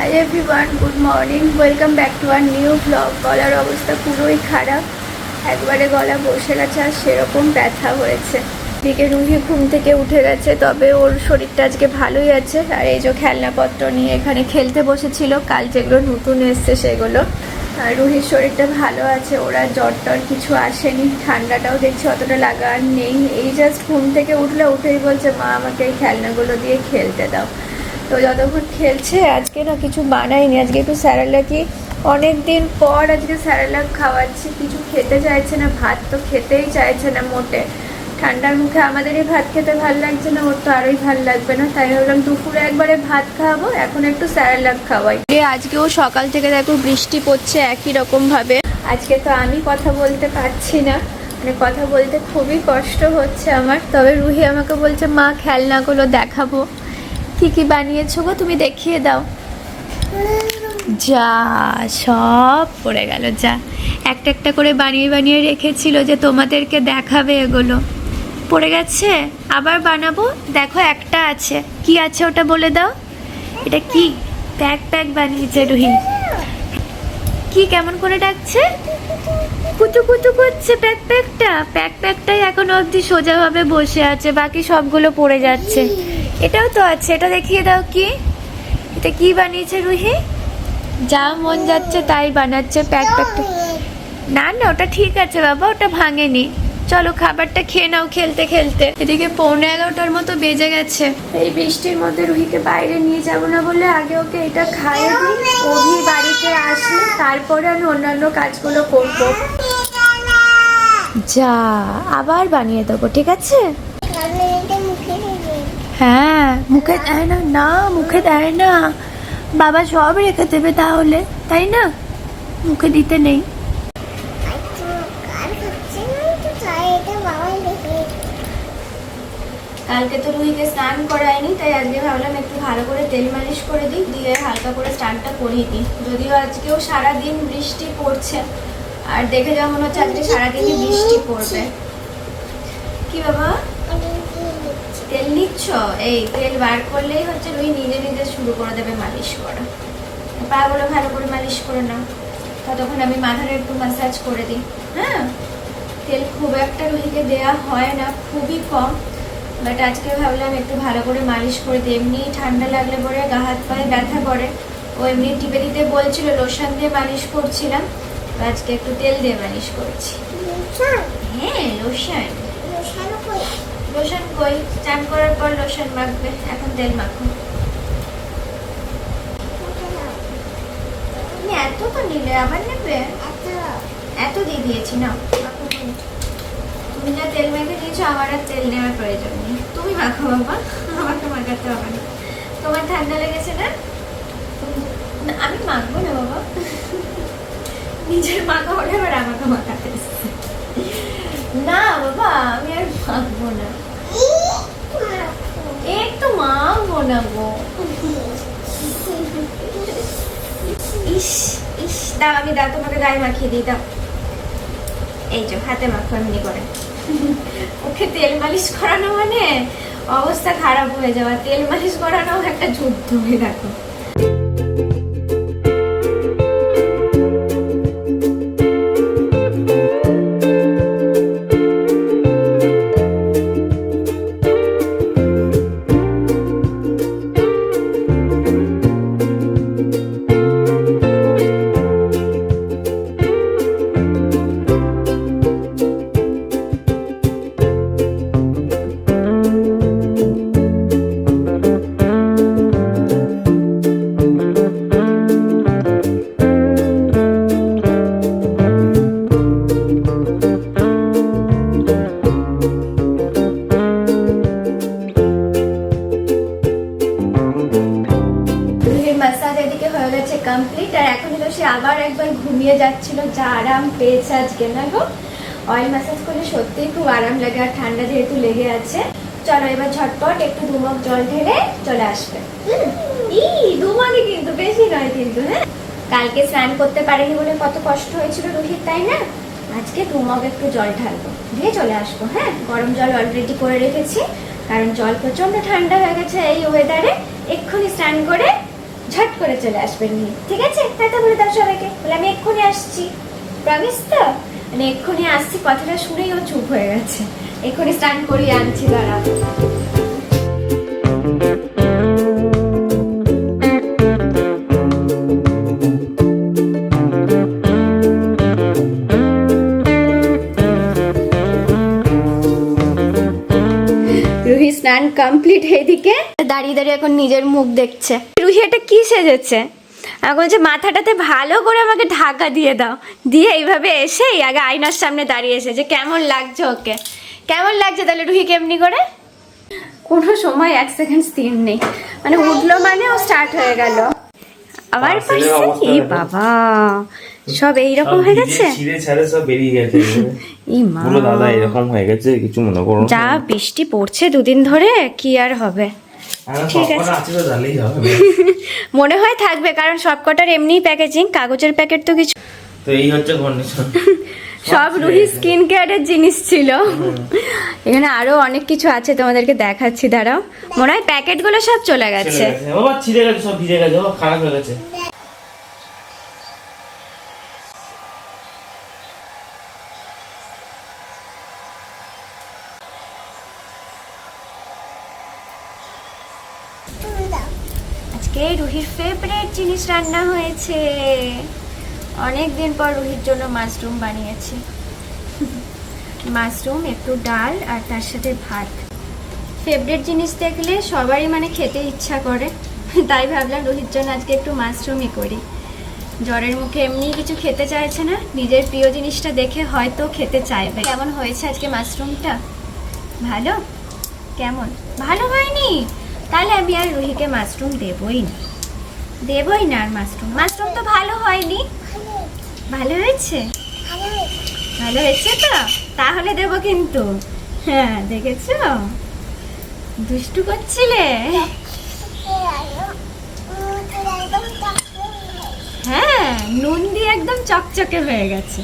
Hi everyone good morning welcome back to our new blog গলার অবস্থা পুরোই খারাপ। একবারে গলা বসে গেছে আর সেরকম ব্যথা হয়েছে। দিকে রুহি ঘুম থেকে উঠে গেছে, তবে ওর শরীরটা আজকে ভালোই আছে। আর এই যে খেলনাপত্র নিয়ে এখানে খেলতে বসেছিল, কাল যেগুলো নতুন এসছে সেগুলো। আর রুহির শরীরটা ভালো আছে, ওরা জ্বর টর কিছু আসেনি। ঠান্ডাটাও দেখছি অতটা লাগা আর নেই। এই জাস্ট ঘুম থেকে উঠলে উঠেই বলছে, মা, আমাকে এই খেলনাগুলো দিয়ে খেলতে দাও। তো যতক্ষণ খেলছে আজকে না কিছু বানাইনি আজকে একটু স্যারালাকি অনেক দিন পর আজকে স্যারালাক খাওয়াচ্ছি কিছু খেতে চাইছে না ভাত তো খেতেই চাইছে না মোটে। ঠান্ডার মুখে আমাদেরই ভাত খেতে ভালো লাগছে না ওর তো আরোই ভালো লাগবে না তাই ভাবলাম দুপুরে একবারে ভাত খাওয়াবো এখন একটু স্যারালাক খাওয়াই। আজকেও সকাল থেকে দেখো বৃষ্টি পড়ছে একই রকম ভাবে। আজকে তো আমি কথা বলতে পারছি না মানে কথা বলতে খুবই কষ্ট হচ্ছে আমার। তবে রুহি আমাকে বলছে মা খেলনাগুলো দেখাবো। কি কি বানিয়েছো গো? তুমি দেখিয়ে দাও। যা, সব পড়ে গেল, যা। একটা একটা করে বানিয়ে বানিয়ে রেখেছিল যে তোমাদেরকে দেখাবে এগুলো। পড়ে গেছে? আবার বানাবো? দেখো, একটা আছে। কি আছে ওটা বলে দাও। এটা কি? প্যাক প্যাক বানিয়েছে রুহি। কি, কেমন করে ডাকছে? কুতু কুতু করছে প্যাক, প্যাকটা। প্যাক, প্যাকটাই এখন অবধি সোজাভাবে বসে আছে। বাকি সবগুলো পড়ে যাচ্ছে। এটাও তো আছে এটা দেখিয়ে দাও কি? এটা কি বানিয়েছে রুহি? যা মন যাচ্ছে তাই বানাচ্ছে প্যাক প্যাকটা না না ওটা ঠিক আছে বাবা ওটা ভাঙেনি। চলো খাবারটা খেয়ে নাও খেলতে খেলতে। এদিকে পৌনে এগারোটার মতো বেজে গেছে। এই বৃষ্টির মধ্যে রুহিকে বাইরে নিয়ে যাব না বলে আগে ওকে এটা খাইয়ে দিই। বাড়িতে আসলে তারপরে আমি অন্যান্য কাজগুলো করব। যা আবার বানিয়ে দেবো ঠিক আছে? হ্যাঁ মুখে দেয় না না, মুখে দেয় না। বাবা সব রেখে দেবে তাহলে, তাই না? মুখে দিতে নেই। কালকে তো রুহিকে স্নান করায়নি তাই আজকে ভাবলাম একটু ভালো করে তেল মালিশ করে দিই, দিয়ে হালকা করে স্নানটা করিয়ে দিই। যদিও আজকেও সারাদিন বৃষ্টি পড়ছে, আর দেখে যা মনে হচ্ছে আজকে সারাদিনই বৃষ্টি পড়বে। কি বাবা? তেল নিচ্ছ এই তেল বার করলেই হচ্ছে রুহি নিজে নিজে শুরু করে দেবে মালিশ করা। পাগুলো ভালো করে মালিশ করে নাও। ততক্ষণ আমি মাথাটা একটু ম্যাসাজ করে দিই। হ্যাঁ? তেল খুব একটা রুহিকে দেয়া হয় না খুবই কম। বাট আজকে ভাবলাম একটু ভালো করে মালিশ করে দিই। এমনি ঠান্ডা লাগলে পরে গা হাত পায়ে ব্যথা করে। ও এমনি টিপে দিতে বলছিল লোশন দিয়ে মালিশ করছিলাম। আজকে একটু তেল দিয়ে মালিশ করছি। হ্যাঁ লোশন। লোশন কই? চান করার পর লোশন মাখবে। এখন তেল মাখো। তুমি এত তো নিলে আবার নেবে? এত দিয়ে দিয়েছি না তুমি। যা তেল মেখে দিয়েছ আমার আর তেল নেওয়ার প্রয়োজন নেই। তুমি মাখো বাবা। আমাকে মাখাতে হবে না। তোমার ঠান্ডা লেগেছে না? না, আমি মাখবো না বাবা। নিজের মাখা হলে আবার আমাকে মাখাতে এসছে। না বাবা, আমি আর মাখবো না। একটু মাখবো না গো। ইস ইস, দাও, আমি দাও, তোমাকে গায়ে মাখিয়ে দিই, দাও। এই যে, হাতে মাখো, এমনি করে। ওকে তেল মালিশ করানো মানে অবস্থা খারাপ হয়ে যাওয়া। তেল মালিশ করানো একটা যুদ্ধ হয়ে দেখো। একবার ঘুমিয়ে যাচ্ছিল, যা আরাম পেয়েছে আজকে, না গো? অয়েল ম্যাসাজ করলে সত্যিই খুব আরাম লাগে আর ঠান্ডা যেহেতু লেগে আছে। চলো এবার ঝটপট একটু দুমক জল ঢেলে চলে আসবে। ই কিন্তু, বেশি নয় কিন্তু হ্যাঁ? কালকে স্নান করতে পারেনি বলে কত কষ্ট হয়েছিল রুহির তাই না? আজকে দুমগ একটু জল ঢালবো। দিয়ে চলে আসব হ্যাঁ? গরম জল অলরেডি করে রেখেছি, কারণ জল প্রচণ্ড ঠান্ডা হয়ে গেছে এই ওয়েদারে এক্ষুনি স্নান করে ঝট করে চলে আসবেন নিয়ে। ঠিক আছে? টাটা বলে দাও সবাইকে। বলে, আমি এক্ষুনি আসছি। প্রমিস তো? মানে এক্ষুনি আসছি, কথাটা শুনেই ও চুপ হয়ে গেছে। এক্ষুনি স্টার্ট করিয়ে আনছি দাঁড়া স্নান কমপ্লিট এইদিকে? দাঁড়িয়ে দাঁড়িয়ে এখন নিজের মুখ দেখছে। রুহি এটা কি সেজেছে? আমি বলছে মাথাটাতে ভালো করে আমাকে ঢাকা দিয়ে দাও। দিয়ে এইভাবে এসেই আগে আয়নার সামনে দাঁড়িয়ে এসেছে কেমন লাগছে ওকে? কেমন লাগছে তাহলে রুহি কেমনি করে? কোনো সময় এক সেকেন্ড স্থির নেই। মানে উঠল মানে ও স্টার্ট হয়ে গেল। আবার এই বাবা? সব এইরকম হয়ে গেছে? সব বেরিয়ে গেছে। ই মা বলো দাদা এরকম হয়ে গেছে কিছু মনে করো যা বৃষ্টি পড়ছে দুদিন ধরে কি আর হবে? ঠিক আছে। মনে হয় থাকবে কারণ সবকটার এমনি প্যাকেজিং কাগজের প্যাকেট তো কিছু তো এই হচ্ছে কন্ডিশন সব রুহি স্কিন কেয়ারের জিনিস ছিল। এখানে আরও অনেক কিছু আছে তোমাদেরকে দেখাচ্ছি দাঁড়াও। মনে হয় প্যাকেটগুলো সব চলে গেছে। বাবা ছিঁড়ে গেছে সব ভিজে গেছে খারাপ হয়ে গেছে আজকে রুহির জিনিস রান্না হয়েছে। অনেক দিন পর রুহির জন্য মাশরুম বানিয়েছি। মাশরুম, একটু ডাল আর তার সাথে ভাত। ফেভারিট জিনিস দেখলে সবারই মানে খেতে ইচ্ছা করে। তাই ভাবলাম রুহির জন্য আজকে একটু মাশরুমই করি। জ্বরের মুখে এমনি কিছু খেতে চাইছে না। নিজের প্রিয় জিনিসটা দেখে হয়তো খেতে চাইবে। কেমন হয়েছে আজকে মাশরুমটা? ভালো? কেমন? ভালো হয়নি। তাহলে আমি আর রুহিকে মাশরুম দেবই না। দেবই না আর মাশরুম। মাশরুম তো ভালো হয়নি। ভালো হয়েছে? ভালো হয়েছে তো? তাহলে দেবো কিন্তু। হ্যাঁ দেখেছ? দুষ্টু করছিলে? হ্যাঁ নুন দিয়ে একদম চকচকে হয়ে গেছে।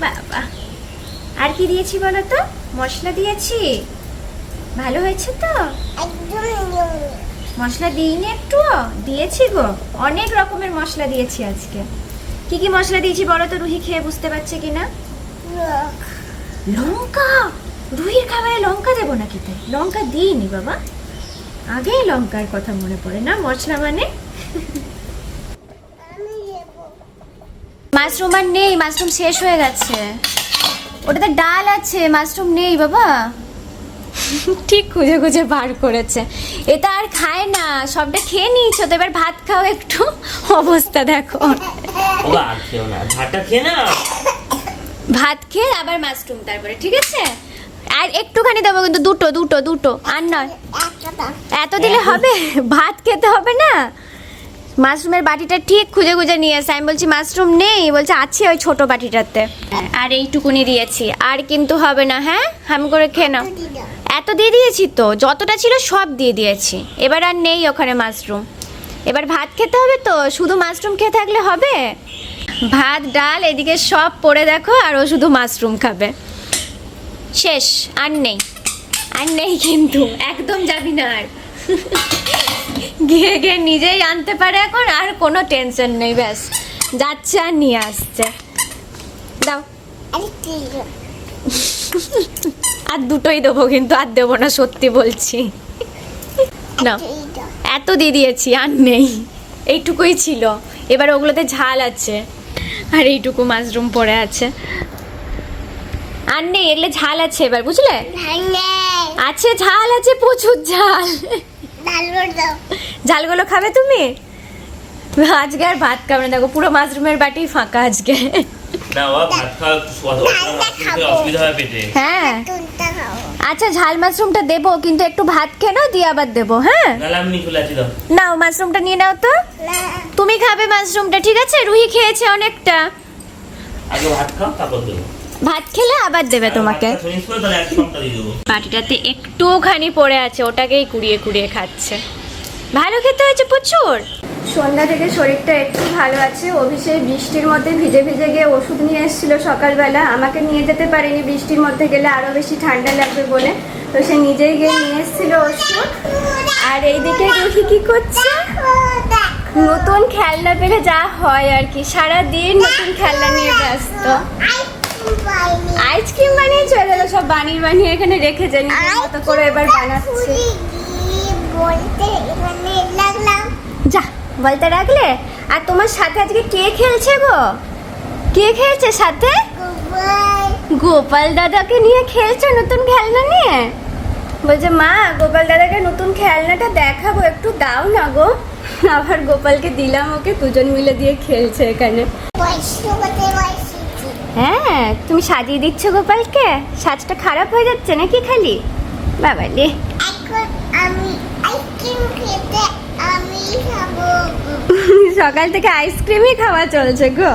বাবা। আর কি দিয়েছি বলো তো? মশলা দিয়েছি? ভালো হয়েছে তো? মশলা দিইনি একটু? দিয়েছি গো। অনেক রকমের মশলা দিয়েছি আজকে। কি কি মশলা দিয়েছি বলো তো রুহি খেয়ে বুঝতে পারছে কিনা? লঙ্কা। রুহির খাবারে লঙ্কা দেবো নাকি তাই? লঙ্কা দিইনি বাবা। আগেই লঙ্কার কথা মনে পড়ে না মশলা মানে? মাশরুম আর নেই মাশরুম শেষ হয়ে গেছে। ওটাতে ডাল আছে মাশরুম নেই বাবা। ঠিক খুঁজে খুঁজে বার করেছে। এটা আর খায় না সবটা খেয়ে নিয়েছো তো এবার ভাত খাও একটু। অবস্থা দেখো। ভাত খেয়ে আবার মাশরুম তারপরে ঠিক আছে? আর একটুখানি দেবো কিন্তু দুটো দুটো দুটো আর নয়। এত দিলে হবে? ভাত খেতে হবে না? মাশরুমের বাটিটা ঠিক খুঁজে খুঁজে নিয়ে এসে আমি বলছি মাশরুম নেই। বলছে আছে ওই ছোট বাটিটাতে। আর এইটুকুনি দিয়েছি আর কিন্তু হবে না হ্যাঁ? হাম করে খেয়ে নাও। এত দিয়ে দিয়েছি তো, যতটা ছিল সব দিয়ে দিয়েছি। এবার আর নেই ওখানে মাশরুম। এবার ভাত খেতে হবে তো, শুধু মাশরুম খেয়ে থাকলে হবে? ভাত, ডাল, এদিকে সব পড়ে দেখো, আর ও শুধু মাশরুম খাবে। শেষ, আর নেই। আর নেই কিন্তু, একদম যাবি না আর। গিয়ে গিয়ে নিজেই আনতে পারে এখন, আর কোনো টেনশন নেই, ব্যাস। যাচ্ছে আর নিয়ে আসছে। দাও। আর দুটোই দেবো কিন্তু আর দেবো না সত্যি বলছি। না এত দিয়ে দিয়েছি আর নেই। এইটুকুই ছিল। এবার ওগুলোতে ঝাল আছে। আর এইটুকু মাশরুম পড়ে আছে। আর নেই এগুলো ঝাল আছে এবার বুঝলে? আছে ঝাল আছে প্রচুর ঝাল। ঝালগুলো খাবে তুমি? আজকে আর ভাত খাবে না দেখো পুরো মাশরুমের বাটি ফাঁকা আজকে। হ্যাঁ। আচ্ছা ঝাল মাশরুমটা দেবো কিন্তু একটু ভাত খেয়ে নাও দিয়ে আবার দেবো হ্যাঁ? নাও মাশরুমটা নিয়ে নাও তো। তুমি খাবে মাশরুমটা ঠিক আছে? রুহি খেয়েছে অনেকটা। আগে ভাত খাও তারপর দেবো। ভাত খেলে আবার দেবে তোমাকে। বাটিটাতে একটুখানি পড়ে আছে ওটাকেই কুড়িয়ে কুড়িয়ে খাচ্ছে। ভালো খেতে হয়েছে প্রচুর? সন্ধ্যা থেকে শরীরটা একটু ভালো আছে। অভিষেক বৃষ্টির মধ্যে ভিজে ভিজে গিয়ে ওষুধ নিয়ে এসেছিল সকালবেলা। আমাকে নিয়ে যেতে পারিনি বৃষ্টির মধ্যে গেলে আরও বেশি ঠান্ডা লাগবে বলে। তো সে নিজেই গিয়ে নিয়ে এসেছিল ওষুধ। আর এইদিকে রুহি কি করছে। নতুন খেলনা পেলে যা হয় আর কি। সারা দিন নতুন খেলনা নিয়ে ব্যস্ত। আইসক্রিম বানিয়ে চলে গেলো সব বানিয়ে বানিয়ে এখানে রেখেছে নিজের মতো করে এবার বানাচ্ছে। যা। বলতে রাখলে? আর তোমার সাথে আজকে কে খেলছে গো? কে খেলছে সাথে? গোপাল। দাদাকে নিয়ে খেলছো নতুন খেলনা নিয়ে? বলছে মা গোপাল দাদাকে নতুন খেলনাটা দেখাবো একটু দাও না গো। আবার গোপালকে দিলাম ওকে দুজন মিলে দিয়ে খেলছে এখানে। হ্যাঁ তুমি সাজিয়ে দিচ্ছ গোপালকে? সাজটা খারাপ হয়ে যাচ্ছে নাকি খালি? বাবা এখন আমি আইসক্রিম খেতে আমি খাব সকাল থেকে আইসক্রিমই খাওয়া চলছে গো।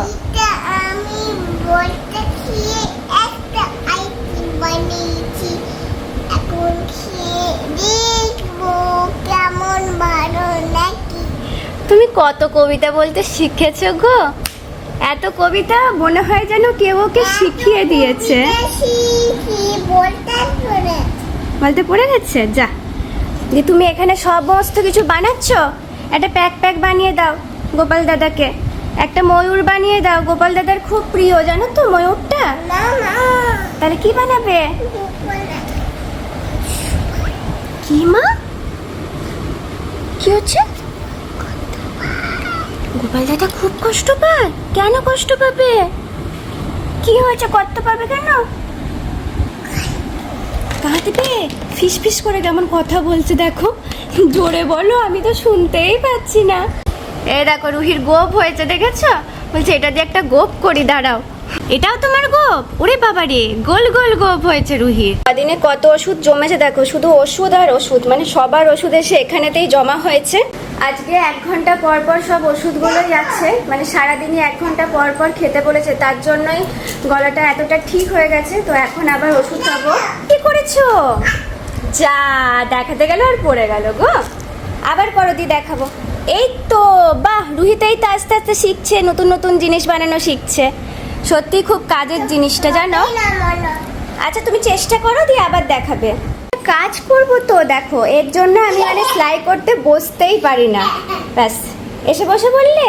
আমি বলতে খেয়ে একটা আইসক্রিম বানিয়েছি। এখন খেয়ে দেখব কেমন ভালো নাকি। তুমি কত কবিতা বলতে শিখেছো গো। এত কবিতা মনে হয় যেন কেউ ওকে শিখিয়ে দিয়েছে। বলতে পড়ে গেছে? যা। যে তুমি এখানে সমস্ত কিছু বানাচ্ছ? একটা প্যাক প্যাক বানিয়ে দাও গোপাল দাদাকে। একটা ময়ূর বানিয়ে দাও। গোপাল দাদার খুব প্রিয় জানো তো ময়ূরটা? তাহলে কি বানাবে? কি মা? কি হচ্ছে? গোপাল দাদা খুব কষ্ট পায়। কেন কষ্ট পাবে? কি হয়েছে? কষ্ট পাবে কেন? কাঁদবে? ফিস ফিস করে কেমন কথা বলছে দেখো। জোরে বলো, আমি তো শুনতেই পাচ্ছি না। এ দেখো, রুহির গোপ হয়েছে, দেখেছ? বলছে, এটা দিয়ে একটা গোপ করি, দাঁড়াও। এটাও তোমার গোপ? ওরে বাবা রে গোল গোল গোপ হয়েছে রুহির। কদিনে কত ওষুধ জমেছে দেখো শুধু ওষুধ আর ওষুধ মানে সবার ওষুধ এসে এখানেতেই জমা হয়েছে। আজকে এক ঘণ্টা পর পর সব ওষুধগুলো যাচ্ছে মানে সারাদিনই এক ঘণ্টা পর পর খেতে বলেছে তার জন্যই গলাটা এতটা ঠিক হয়ে গেছে তো এখন আবার ওষুধ খাব। কি করেছ? যা দেখাতে গেল আর পড়ে গেল গো। আবার করো দি দেখাবো। এই তো বাহ রুহিতেই তো আস্তে আস্তে শিখছে নতুন নতুন জিনিস বানানো শিখছে। সত্যি খুব কাজের জিনিসটা জানো? আচ্ছা তুমি চেষ্টা করো দিয়ে আবার দেখাবে। কাজ করব তো দেখো এর জন্য আমি মানে সেলাই করতে বসতেই পারি না। ব্যাস এসে বসে বললে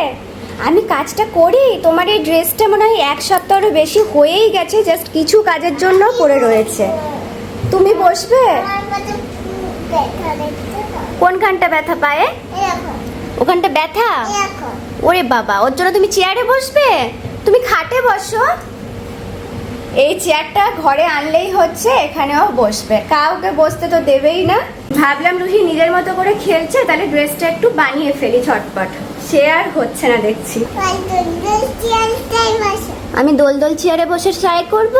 আমি কাজটা করি তোমার এই ড্রেসটা মনে হয় এক সপ্তাহেরও বেশি হয়েই গেছে জাস্ট কিছু কাজের জন্য পড়ে রয়েছে। তুমি বসবে? কোনখানটা ব্যথা পায়ে? ওখানটা ব্যথা? ওরে বাবা ওর জন্য তুমি চেয়ারে বসবে? তুমি খাটে বসো। এই চেয়ারটা ঘরে আনলেই হচ্ছে, এখানেও বসবে। কাউকে বসতে তো দেবেই না। ভাবলাম রুহি নিজের মতো করে খেলছে, তাহলে ড্রেসটা একটু বানিয়ে ফেলি ঝটপট। সে আর হচ্ছে না, দেখছি। আমি দোল দোল চেয়ারে বসে ট্রাই করব,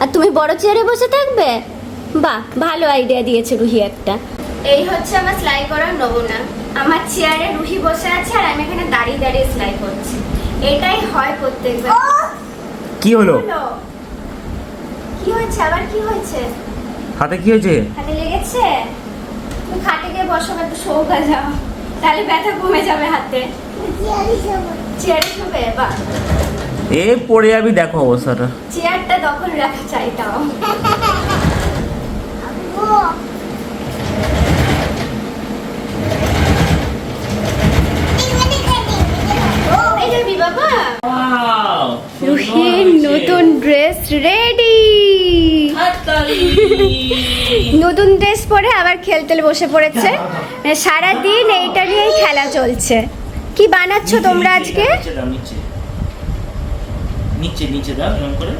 আর তুমি বড় চেয়ারে বসে থাকবে? বাহ, ভালো আইডিয়া দিয়েছে রুহি একটা। এই হচ্ছে আমার সেলাই করার নমুনা। আমার চেয়ারে রুহি বসে আছে, আর আমি এখানে দাঁড়িয়ে দাঁড়িয়ে সেলাই করছি। এটাই হয় প্রত্যেকবার। কি হলো? কি হয়েছে? আবার কি হয়েছে? হাতে কি হয়েছে? হাতে লেগেছে? তুমি খাটে গিয়ে বসো বা একটু সৌকা যাও। তাহলে ব্যথা কমে যাবে হাতে। চেয়ারে শুবে। বা এ পড়ে যাবি দেখো অবস্থাটা। চেয়ারটা দখল রাখা চাই তাও এই যাবি বাবা রুহির নতুন ড্রেস রেডি নতুন ড্রেস পরে আবার খেলতে বসে পড়েছে। সারা দিন এইটা নিয়েই খেলা চলছে। কি বানাচ্ছ তোমরা আজকে? নিচে নিচে। দাও এরকম করে।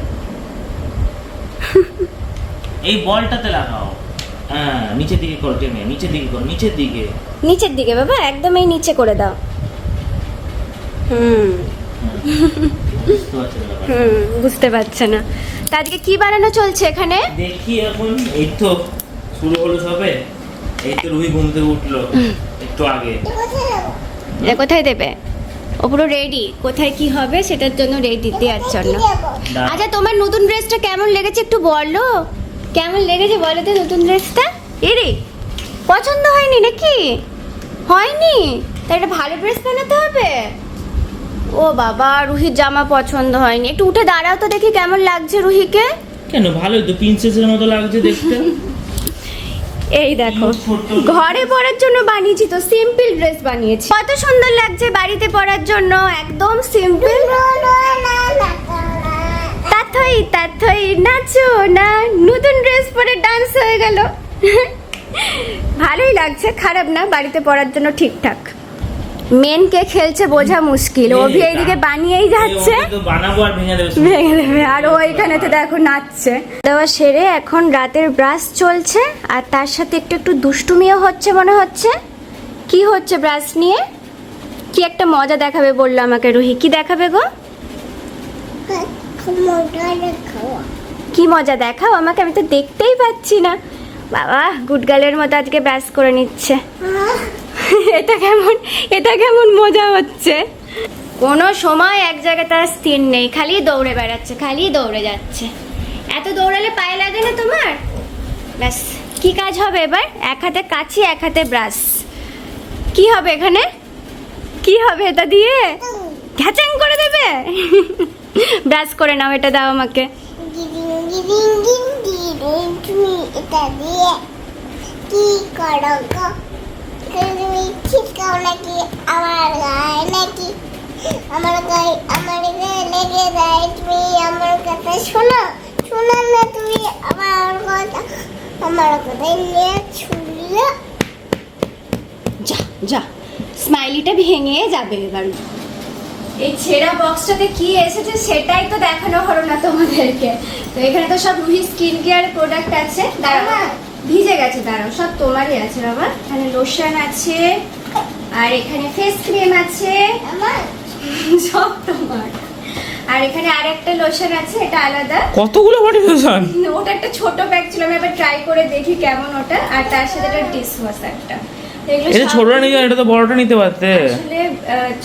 এই বলটাতে লাগাও। হ্যাঁ নিচের দিকে করো টেনে। নিচের দিকে করো নিচের দিকে। নিচের দিকে বাবা একদম এই নিচে করে দাও। হুম। হুম বুঝতে পারছে না। তা আজকে কি বানানো চলছে এখানে? দেখি এখন এই তো শুরু হলো সবে। এই তো রুহি ঘুম থেকে উঠল একটু আগে। এটা কোথায় দেবে? ও পুরো রেডি কোথায় কি হবে সেটার জন্য রেডি দেওয়ার জন্য। আচ্ছা তোমার নতুন ড্রেসটা কেমন লেগেছে একটু বলো। কেমন লেগেছে বলো তো নতুন ড্রেসটা এরে পছন্দ হয়নি নাকি? হয়নি? তাই একটা ভালো ড্রেস বানাতে হবে? ও বাবা রুহির জামা পছন্দ হয়নি। একটু উঠে দাঁড়াও তো দেখি কেমন লাগছে রুহিকে। কেন? ভালোই তো প্রিন্সেসের মতো লাগছে দেখতে। এই দেখো ঘরে পরার জন্য বানিয়েছি তো সিম্পল ড্রেস বানিয়েছি। কত সুন্দর লাগছে বাড়িতে পরার জন্য একদম সিম্পল তাথই তাথই নাচো না নতুন ড্রেস পরে ডান্স হয়ে গেল। ভালোই লাগছে খারাপ না বাড়িতে পরার জন্য ঠিকঠাক। মেন কে খেলছে বোঝা মুশকিল। অভি এইদিকে বানিয়েই যাচ্ছে। ভেঙে দেবে। আর ও এখানেতে দেখো নাচছে। দেওয়া সেরে এখন রাতের ব্রাশ চলছে। আর তার সাথে একটু একটু দুষ্টুমিও হচ্ছে মনে হচ্ছে। কি হচ্ছে ব্রাশ নিয়ে? কি একটা মজা দেখাবে বলল আমাকে রুহি। কি দেখাবে গো? কি মজা দেখাও? আমাকে আমি তো দেখতেই পাচ্ছি না। বাবা গুডগালের মতো আজকে ব্রাশ করে নিচ্ছে। এটা কেমন এটা কেমন মজা হচ্ছে? কোনো সময় এক জায়গায় তার স্থির নেই, খালি দৌড়ে বেড়াচ্ছে, খালি দৌড়ে যাচ্ছে। এত দৌড়ালে পায়ে লাগে না তোমার? ব্যাস, কি কাজ হবে এবার? এক হাতে কাছি এক হাতে ব্রাশ। কি হবে এখানে? কি হবে এটা দিয়ে? ঘ্যাচাং করে দেবে? ব্রাশ করে নাও, এটা দাও আমাকে। এটা দিয়ে নাকি আমার গায়ে আমার গায়ে লেগে যায় তুমি আমার কথা শোনো শোনো না তুমি আমার কথা আমার কথা নিয়ে ছুড়লে যা যা স্মাইলিটা ভেঙে যাবে এবার। এই ছেঁড়া বক্সটাতে কি এসেছে সেটাই তো দেখানো হলো না তোমাদেরকে। তো এখানে তো সব রুহি স্কিন কেয়ার প্রোডাক্ট আছে। দাঁড়াও ভিজে গেছে দাঁড়াও সব তোমারই আছে বাবা। এখানে লোশন আছে আর এখানে ফেস ক্রিম আছে। আমার? সব তোমার। আর এখানে আর একটা লোশন আছে এটা আলাদা। কতগুলো বডি লোশন ওটা একটা ছোট ব্যাগ ছিল আমি এবার ট্রাই করে দেখি কেমন ওটা। আর তার সাথে একটা ডিশ ওয়াশ একটা এটা ছোটটা নিয়ে এটা তো বড়টা নিতে পারতে। আসলে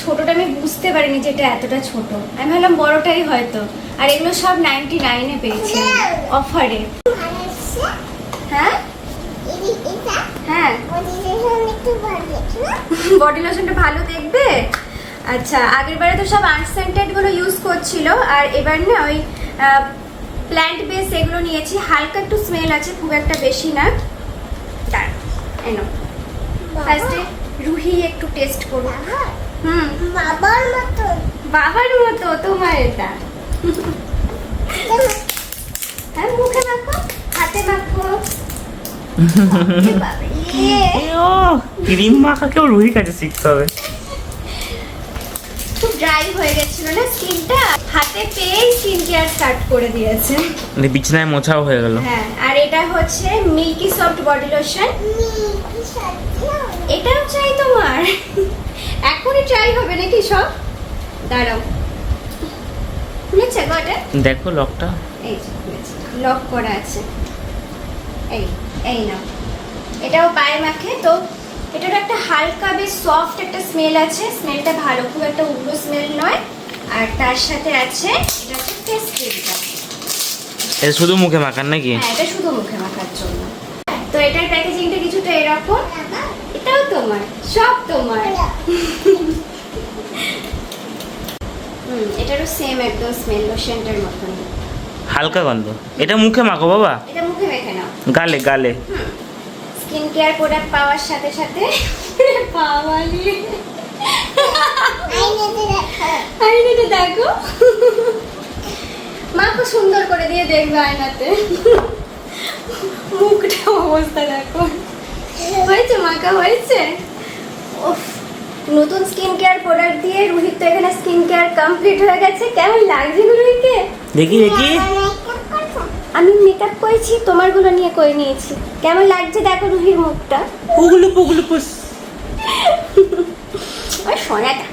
ছোটটা আমি বুঝতে পারিনি যে এটা এতটা ছোট। আমি ভাবলাম বড়টাই হয়তো। আর এগুলো সব নাইনটি নাইনে পেয়েছি অফারে হ্যাঁ? হ্যাঁ। বডি লোশনটা ভালো দেখবে? আচ্ছা আগের বারে তো সব আনসেন্টেডগুলো ইউজ করছিল আর এবার না ওই প্ল্যান্ট বেস এগুলো নিয়েছি। হালকা একটু স্মেল আছে খুব একটা বেশি না। এনো ফার্স্টে রুহি একটু টেস্ট করব বাবা হুম। বাবার মতন বাবার মতো তোমার এটা। হ্যাঁ মুখে মাখো হাতে মাখো। ক্রিম মাখাকেও রুহির কাছে শিখতে হবে। খুব ড্রাই হয়ে গেছিল না স্কিনটা হাতে পেয়েই স্কিন কেয়ার স্টার্ট করে দিয়েছে। মানে বিছানায় মোছাও হয়ে গেল। হ্যাঁ আর এটা হচ্ছে মিল্কি সফট বডি লোশন এটাও চাই তোমার। এখনই ট্রাই হবে নাকি সব? দাঁড়াও। খুলেছে গটা দেখো লকটা এই লক করা আছে। এই এই না এটাও পায়ে মাখে। তো এটার একটা হালকা বেশ সফট একটা স্মেল আছে। স্মেলটা ভালো খুব একটা উগ্র স্মেল নয়। আর তার সাথে আছে এটা হচ্ছে ফেস ক্রিমটা এটা শুধু মুখে মাখান নাকি? হ্যাঁ এটা শুধু মুখে মাখার জন্য। তো এটার প্যাকেজিংটা কিছুটা এরকম। এটাও তোমার সব তোমার। হুম এটারও সেম একদম স্মেল লোশনটার মতন হালকা গন্ধ। এটা মুখে মাখো বাবা। এটা মুখে মেখে নাও। গালে গালে। স্কিন কেয়ার প্রোডাক্ট পাওয়ার সাথে সাথে পাওয়ালি আইনেতে দেখা। মা খুব সুন্দর করে দিয়ে দেখবে আয়নাতে। মুখটা অবস্থা দেখো। হয়েছে মাকা হয়েছে? উফ, নতুন স্কিন কেয়ার প্রোডাক্ট দিয়ে রুহিত তো এখানে স্কিন কেয়ার কমপ্লিট হয়ে গেছে। কেমন লাগছে গো রুহিকে দেখি দেখি। আমি মেকআপ করেছি তোমারগুলো নিয়ে করে নিয়েছি। কেমন লাগছে দেখো রুহির মুখটা? পুগুলু পুগুলু পুস। ওই সোনাটা।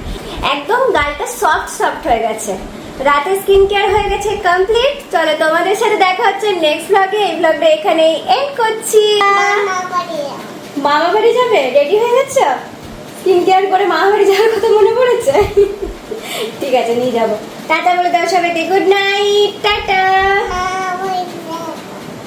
একদম গালটা সফট সফট হয়ে গেছে। রাতে স্কিন কেয়ার হয়ে গেছে কমপ্লিট চলো তোমাদের সাথে দেখা হচ্ছে নেক্সট ব্লগে এই ব্লগটা এখানেই এন্ড করছি। মামা বাড়ি যাবে? রেডি হয়ে গেছো? স্কিন কেয়ার করে মামা বাড়ি যাওয়ার কথা মনে পড়েছে? ঠিক আছে নিয়ে যাব। টাটা বলে দাও সবাইকে। Good night tata. মামা বাড়ি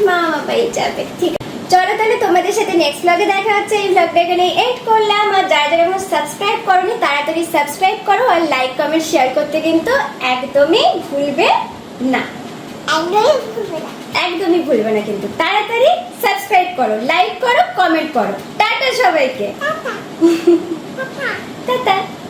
মামা বাড়ি যাবে ঠিক আছে। চলো তাহলে তোমাদের সাথে নেক্সট ব্লগে দেখা হচ্ছে। এই ব্লগটা এখানে এন্ড করলাম। আর যারা যারা এখন সাবস্ক্রাইব করোনি তাড়াতাড়ি সাবস্ক্রাইব করো আর লাইক কমেন্ট শেয়ার করতে কিন্তু একদমই ভুলবে না। একদমই ভুলবে না। একদমই ভুলবে না কিন্তু। তাড়াতাড়ি সাবস্ক্রাইব করো লাইক করো কমেন্ট করো। টাটা সবাইকে। টাটা।